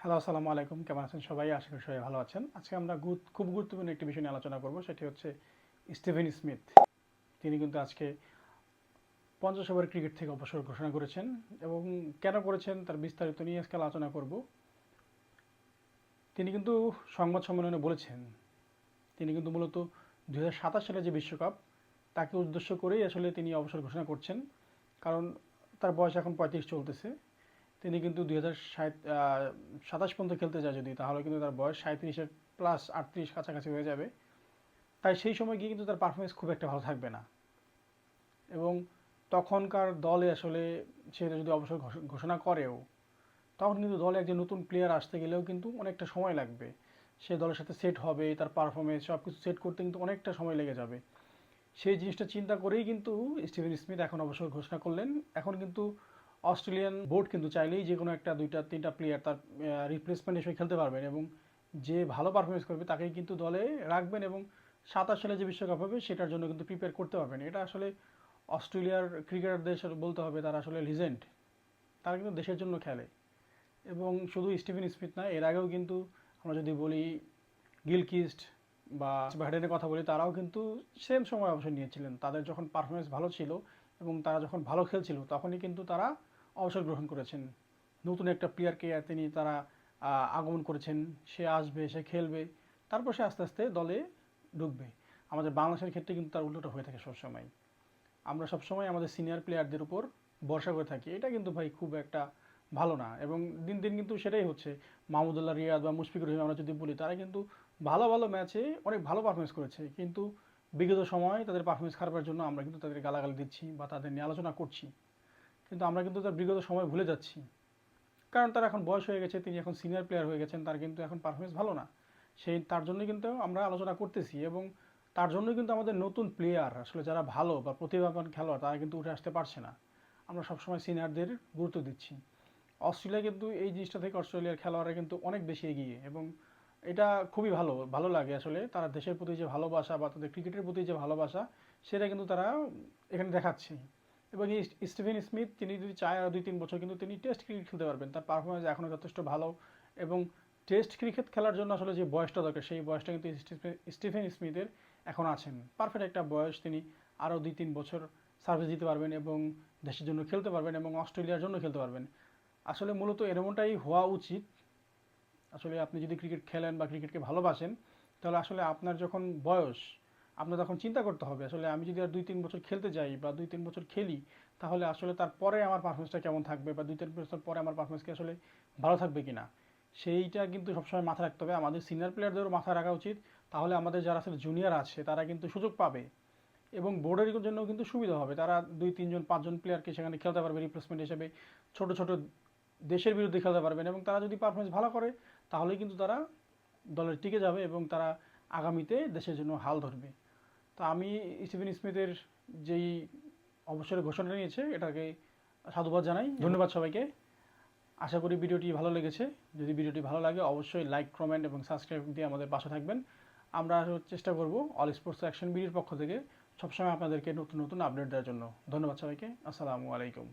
Hello আসসালামু আলাইকুম। কেমন আছেন সবাই? আশা করি সবাই ভালো আছেন। আজকে আমরা খুব গুরুত্বপূর্ণ একটি বিষয় নিয়ে আলোচনা করব। সেটি হচ্ছে স্টিভেন স্মিথ। তিনি কিন্তু আজকে পঞ্চাশ ওভার ক্রিকেট থেকে অবসর ঘোষণা করেছেন এবং কেন করেছেন তার বিস্তারিত নিয়ে আজকে আলোচনা করব। তিনি কিন্তু সংবাদ সম্মেলনে বলেছেন, তিনি কিন্তু মূলত দু সালে যে বিশ্বকাপ, তাকে উদ্দেশ্য করেই আসলে তিনি অবসর ঘোষণা করছেন। কারণ তার বয়স এখন পঁয়ত্রিশ চলতেছে। তিনি কিন্তু দুই হাজার সাতাশ পর্যন্ত খেলতে যায় যদি, তাহলে কিন্তু তার বয়স সাঁত্রিশের প্লাস আটত্রিশ কাছাকাছি হয়ে যাবে। তাই সেই সময় গিয়ে কিন্তু তার পারফরমেন্স খুব একটা ভালো থাকবে না। এবং তখনকার দলে আসলে সে যদি অবসর ঘোষ- ঘোষণা করেও, তখন কিন্তু দলে একজন নতুন প্লেয়ার আসতে গেলেও কিন্তু অনেকটা সময় লাগবে। সে দলের সাথে সেট হবে, তার পারফরমেন্স সব কিছু সেট করতে কিন্তু অনেকটা সময় লেগে যাবে। সেই জিনিসটা চিন্তা করেই কিন্তু স্টিভেন স্মিথ এখন অবসর ঘোষণা করলেন। এখন কিন্তু অস্ট্রেলিয়ান বোর্ড কিন্তু চাইলেই যে কোনো একটা দুইটা, তিনটা প্লেয়ার তার রিপ্লেসমেন্ট হিসেবে খেলতে পারবেন এবং যে ভালো পারফরমেন্স করবে তাকেই কিন্তু দলে রাখবেন এবং সাতাশ সালে যে বিশ্বকাপ হবে সেটার জন্য কিন্তু প্রিপেয়ার করতে পারবেন। এটা আসলে অস্ট্রেলিয়ার ক্রিকেটারদের বলতে হবে, তারা আসলে লিজেন্ড তারা কিন্তু দেশের জন্য খেলে। এবং শুধু স্টিভেন স্মিথ না, এর আগেও কিন্তু আমরা যদি বলি গিলকিস্ট বা ব্যাটেনের কথা বলি, তারাও কিন্তু সেম সময় অবসর নিয়েছিলেন। তাদের যখন পারফরমেন্স ভালো ছিল এবং তারা যখন ভালো খেলছিল, তখনই কিন্তু তারা অবসর গ্রহণ করেছেন। নতুন একটা প্লেয়ারকে তিনি তারা আগমন করেছেন। সে আসবে, সে খেলবে, তারপর সে আস্তে আস্তে দলে ঢুকবে। আমাদের বাংলাদেশের ক্ষেত্রে কিন্তু তার উল্টোটা হয়ে থাকে সবসময়। আমরা সবসময় আমাদের সিনিয়র প্লেয়ারদের উপর ভরসা করে থাকি। এটা কিন্তু ভাই খুব একটা ভালো না এবং দিন দিন কিন্তু সেটাই হচ্ছে। মাহমুদুল্লাহ রিয়াদ বা মুশফিকুর রহিম আমরা যদি বলি, তারা কিন্তু ভালো ভালো ম্যাচে অনেক ভালো পারফরমেন্স করেছে। কিন্তু বিগত সময় তাদের পারফরমেন্স খারাপের জন্য আমরা কিন্তু তাদের গালাগালি দিচ্ছি বা তাদের নিয়ে আলোচনা করছি। কিন্তু আমরা কিন্তু তার বিগত সময় ভুলে যাচ্ছি। কারণ তার এখন বয়স হয়ে গেছে, তিনি এখন সিনিয়র প্লেয়ার হয়ে গেছেন, তার কিন্তু এখন পারফরমেন্স ভালো না। সেই, তার জন্য কিন্তু আমরা আলোচনা করতেছি এবং তার জন্য কিন্তু আমাদের নতুন প্লেয়ার আসলে যারা ভালো বা প্রতিভাবান খেলোয়াড়, তারা কিন্তু উঠে আসতে পারছে না। আমরা সবসময় সিনিয়রদের গুরুত্ব দিচ্ছি। অস্ট্রেলিয়া কিন্তু এই জিনিসটা থেকে অস্ট্রেলিয়ার খেলোয়াড়রা কিন্তু অনেক বেশি এগিয়ে এবং এটা খুবই ভালো ভালো লাগে আসলে। তারা দেশের প্রতি যে ভালোবাসা বা তাদের ক্রিকেটের প্রতি যে ভালোবাসা, সেটা কিন্তু তারা এখানে দেখাচ্ছে। এবং এই স্টিভেন স্মিথ, তিনি যদি চায় আর দুই তিন বছর, কিন্তু তিনি টেস্ট ক্রিকেট খেলতে পারবেন। তার পারফরমেন্স এখনও যথেষ্ট ভালো এবং টেস্ট ক্রিকেট খেলার জন্য আসলে যে বয়সটা দরকার, সেই বয়সটা কিন্তু স্টিফেন স্মিথের এখন আছেন। পারফেক্ট একটা বয়স তিনি আরও দুই তিন বছর সার্ভিস দিতে পারবেন এবং দেশের জন্য খেলতে পারবেন এবং অস্ট্রেলিয়ার জন্য খেলতে পারবেন। আসলে মূলত এরকমটাই হওয়া উচিত। আসলে আপনি যদি ক্রিকেট খেলেন বা ক্রিকেটকে ভালোবাসেন, তাহলে আসলে আপনার যখন বয়স আপনার তখন চিন্তা করতে হবে, আসলে আমি যদি আর দুই তিন বছর খেলতে যাই বা দুই তিন বছর খেলি, তাহলে আসলে তারপরে আমার পারফরমেন্সটা কেমন থাকবে বা দুই তিন বছর পরে আমার পারফরমেন্স কি আসলে ভালো থাকবে কিনা? সেইটা কিন্তু সবসময় মাথায় রাখতে হবে। আমাদের সিনিয়র প্লেয়ারদেরও মাথায় রাখা উচিত। তাহলে আমাদের যারা আসলে জুনিয়র আছে, তারা কিন্তু সুযোগ পাবে। এবং বোর্ডের জন্য কিন্তু সুবিধা হবে। তারা দুই তিনজন, পাঁচজন প্লেয়ারকে সেখানে খেলতে পারবে রিপ্লেসমেন্ট হিসেবে। ছোট ছোট দেশের বিরুদ্ধে খেলতে পারবেন এবং তারা যদি পারফরমেন্স ভালো করে, তাহলে কিন্তু তারা দলের টিকে যাবে এবং তারা আগামীতে দেশের জন্য হাল ধরবে। তো আমি স্টিভেন স্মিথের যেই অবসরের ঘোষণা নিয়েছে এটাকে সাধুবাদ জানাই। ধন্যবাদ সবাইকে। আশা করি ভিডিওটি ভালো লেগেছে। যদি ভিডিওটি ভালো লাগে অবশ্যই লাইক কমেন্ট এবং সাবস্ক্রাইব দিয়ে আমাদের পাশে থাকবেন। আমরা চেষ্টা করব অল স্পোর্টস অ্যাকশন বিডির পক্ষ থেকে সবসময় আপনাদেরকে নতুন নতুন আপডেট দেওয়ার জন্য। ধন্যবাদ সবাইকে। আসসালামু আলাইকুম।